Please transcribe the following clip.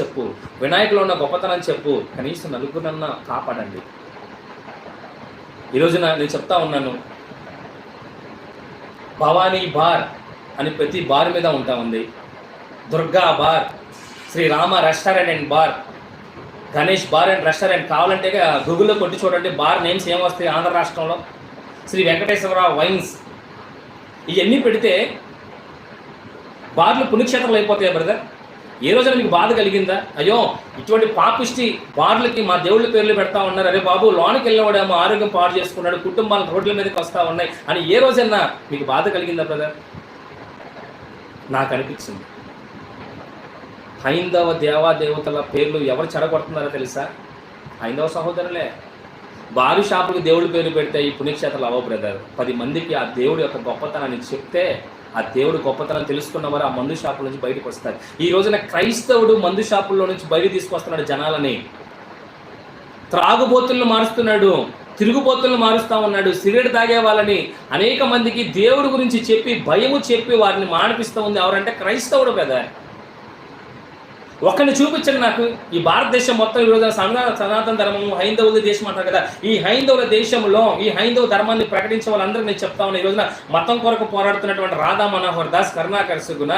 చెప్పు. వినాయకులో ఉన్న గొప్పతనం చెప్పు. కనీసం నలుగురన్న కాపాడండి. ఈ రోజున నేను చెప్తా ఉన్నాను. భవానీ బార్ అని ప్రతి బార్ మీద ఉంటా ఉంది. Durga bar Shri Rama restaurant and bar Ganesh bar and restaurant కావాలంటే గూగుల్లో కొట్టి చూడండి. బార్ నేమ్స్ ఏమొస్తాయి ఆంధ్ర రాష్ట్రంలో? శ్రీ వెంకటేశ్వరరావు వైన్స్. ఇవన్నీ పెడితే బార్లు పుణ్యక్షేత్రాలు అయిపోతాయి బ్రదర్? ఏ రోజున మీకు బాధ కలిగిందా? అయ్యో ఇటువంటి పాపిష్టి బార్లకి మా దేవుళ్ళ పేర్లు పెడతా ఉన్నారు. అరే బాబు లోనికి వెళ్ళినవాడేమో ఆరోగ్యం పాడు చేసుకున్నాడు కుటుంబాలు రోడ్ల మీదకి వస్తూ ఉన్నాయి. అని ఏ రోజైనా మీకు బాధ కలిగిందా బ్రదర్ నాకు అనిపించింది. హైందవ దేవా దేవతల పేర్లు ఎవరు చెడగొడుతున్నారో తెలుసా? హైందవ సహోదరులే. వారి షాపులకు దేవుడి పేరు పెడితే ఈ పుణ్యక్షేత్రాలు అవ్వ బ్రదర్ పది మందికి ఆ దేవుడి యొక్క గొప్పతనాన్ని చెప్తే ఆ దేవుడు గొప్పతనం తెలుసుకున్న వారు ఆ మందు షాపుల నుంచి బయటకు వస్తారు. ఈ రోజున క్రైస్తవుడు మందు షాపుల్లో నుంచి బయట తీసుకొస్తున్నాడు జనాలని. త్రాగుబోతులను మారుస్తున్నాడు తిరుగుబోతులను మారుస్తా ఉన్నాడు సిగరెట్ తాగే వాళ్ళని. అనేక మందికి దేవుడి గురించి చెప్పి భయము చెప్పి వారిని మానిపిస్తూ ఉంది. ఎవరంటే క్రైస్తవుడు కదా ఒక్కరిని చూపించండి నాకు. ఈ భారతదేశం మొత్తం ఈ రోజున సనా సనాతన ధర్మము హైందవుల దేశం అంటారు కదా. ఈ హైందవుల దేశంలో ఈ హైందవ ధర్మాన్ని ప్రకటించే వాళ్ళందరూ నేను చెప్తా ఉన్నా. ఈ రోజున మతం కొరకు పోరాడుతున్నటువంటి రాధా మనోహర్ దాస్ కరుణాకర్ సుగుణ